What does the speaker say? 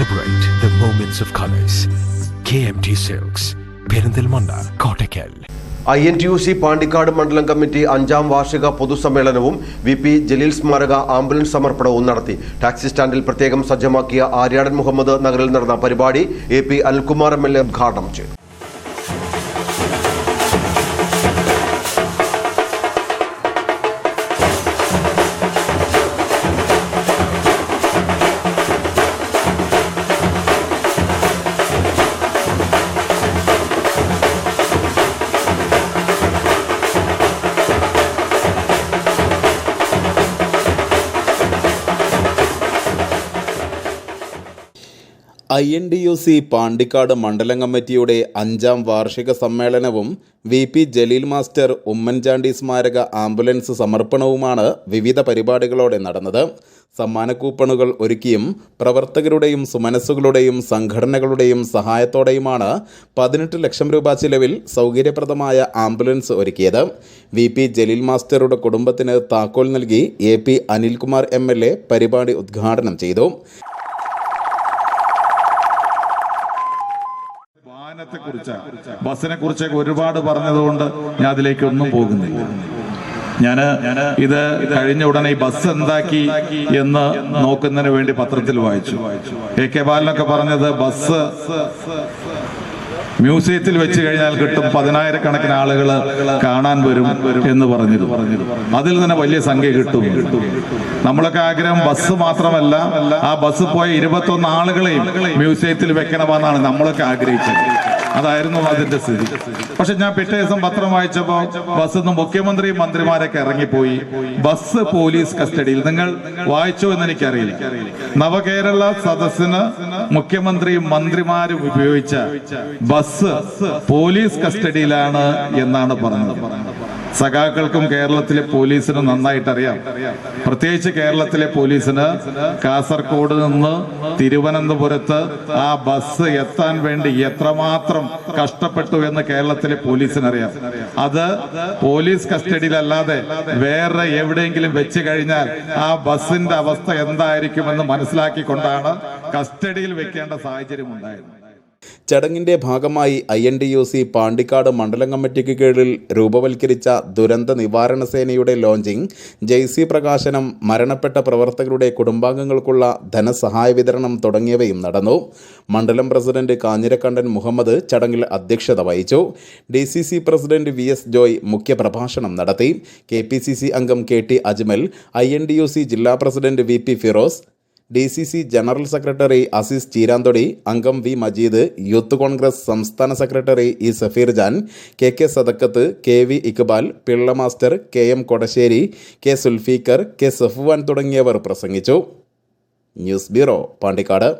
Celebrate the moments of colors. KMT silks Perinthalmanna Kottakkal I N T U C Pandikkad മണ്ഡലം committee അഞ്ചാം വാർഷിക പൊതുസമ്മേളനവും V P Jaleel സ്മാരക ambulance സമർപ്പണവും നടത്തി. Taxi സ്റ്റാൻഡിൽ പ്രത്യേകം സജ്ജമാക്കിയ ആര്യാടൻ മുഹമ്മദ് നഗറിൽ നടന്ന പരിപാടി A P Anilkumar M L A ഉദ്ഘാടനം ചെയ്തു. I N D U C Pandikkad മണ്ഡലം കമ്മിറ്റിയുടെ അഞ്ചാം വാർഷിക സമ്മേളനവും V P Jaleel master Oommen Chandy സ്മാരക ആംബുലൻസ് സമർപ്പണവുമാണ് വിവിധ പരിപാടികളോടെ നടന്നത്. സമ്മാന കൂപ്പണുകൾ ഒരുക്കിയും പ്രവർത്തകരുടെയും സുമനസ്സുകളുടെയും സംഘടനകളുടെയും സഹായത്തോടെയുമാണ് പതിനെട്ട് ലക്ഷം രൂപ ചിലവിൽ സൗകര്യപ്രദമായ ആംബുലൻസ് ഒരുക്കിയത്. വി പി ജലീൽ മാസ്റ്ററുടെ കുടുംബത്തിന് താക്കോൽ നൽകി A P Anilkumar M L A പരിപാടി ഉദ്ഘാടനം ചെയ്തു. വാഹനത്തെ കുറിച്ച് ബസ്സിനെ കുറിച്ചൊക്കെ ഒരുപാട് പറഞ്ഞതുകൊണ്ട് ഞാൻ അതിലേക്ക് ഒന്നും പോകുന്നില്ല. ഞാൻ ഇത് കഴിഞ്ഞ ഉടനെ ഈ ബസ് എന്താക്കി എന്ന് നോക്കുന്നതിന് വേണ്ടി പത്രത്തിൽ വായിച്ചു. എ കെ ബാലനൊക്കെ പറഞ്ഞത് ബസ് മ്യൂസിയത്തിൽ വെച്ച് കഴിഞ്ഞാൽ കിട്ടും പതിനായിരക്കണക്കിന് ആളുകൾ കാണാൻ വരും എന്ന് പറഞ്ഞു അതിൽ തന്നെ വലിയ സംഖ്യ കിട്ടും. നമ്മളൊക്കെ ആഗ്രഹം ബസ് മാത്രമല്ല ആ ബസ് പോയ ഇരുപത്തൊന്ന് ആളുകളെയും മ്യൂസിയത്തിൽ വെക്കണമെന്നാണ് നമ്മളൊക്കെ ആഗ്രഹിച്ചത്. അതായിരുന്നു അതിന്റെ സ്ഥിതി. പക്ഷെ ഞാൻ പിറ്റേ ദിവസം പത്രം വായിച്ചപ്പോ ബസ് നിന്ന് മുഖ്യമന്ത്രിയും മന്ത്രിമാരൊക്കെ ഇറങ്ങിപ്പോയി. ബസ് പോലീസ് കസ്റ്റഡിയിൽ. നിങ്ങൾ വായിച്ചോ എന്ന് എനിക്കറിയില്ല നവകേരള സദസ്സിന് മുഖ്യമന്ത്രിയും മന്ത്രിമാരും ഉപയോഗിച്ച ബസ് പോലീസ് കസ്റ്റഡിയിലാണ് എന്നാണ് പറഞ്ഞത്. സഖാക്കൾക്കും കേരളത്തിലെ പോലീസിന് നന്നായിട്ട് അറിയാം പ്രത്യേകിച്ച് കേരളത്തിലെ പോലീസിന് കാസർഗോഡ് നിന്ന് തിരുവനന്തപുരത്ത് ആ ബസ് എത്താൻ വേണ്ടി എത്രമാത്രം കഷ്ടപ്പെട്ടു എന്ന് കേരളത്തിലെ പോലീസിനറിയാം. അത് പോലീസ് കസ്റ്റഡിയിലല്ലാതെ വേറെ എവിടെയെങ്കിലും വെച്ച് കഴിഞ്ഞാൽ ആ ബസ്സിന്റെ അവസ്ഥ എന്തായിരിക്കുമെന്ന് മനസ്സിലാക്കിക്കൊണ്ടാണ് കസ്റ്റഡിയിൽ വെക്കേണ്ട സാഹചര്യം ഉണ്ടായത്. ചടങ്ങിന്റെ ഭാഗമായി I N D U C Pandikkad മണ്ഡലം കമ്മിറ്റിക്ക് കീഴിൽ രൂപവൽക്കരിച്ച ദുരന്ത നിവാരണ സേനയുടെ ലോഞ്ചിങ് ജെയ്സി പ്രകാശനം മരണപ്പെട്ട പ്രവർത്തകരുടെ കുടുംബാംഗങ്ങൾക്കുള്ള ധനസഹായ വിതരണം തുടങ്ങിയവയും നടന്നു. മണ്ഡലം പ്രസിഡന്റ് കാഞ്ഞിരക്കണ്ടൻ മുഹമ്മദ് ചടങ്ങിൽ അധ്യക്ഷത വഹിച്ചു. D C C president V S Joy മുഖ്യപ്രഭാഷണം നടത്തി. കെ പി സി സി അംഗം K T Ajmal I N D U C ജില്ലാ president V P Firoz D C C general secretary Azeez Cheeranthodi അംഗം V Majeed youth Congress സംസ്ഥാന secretary E Safeer Jan K K Sadakkath K V Iqbal Pillai master K M Kodassery K Sulfeeqar K Safwan തുടങ്ങിയവർ പ്രസംഗിച്ചു. News bureau Pandikkad.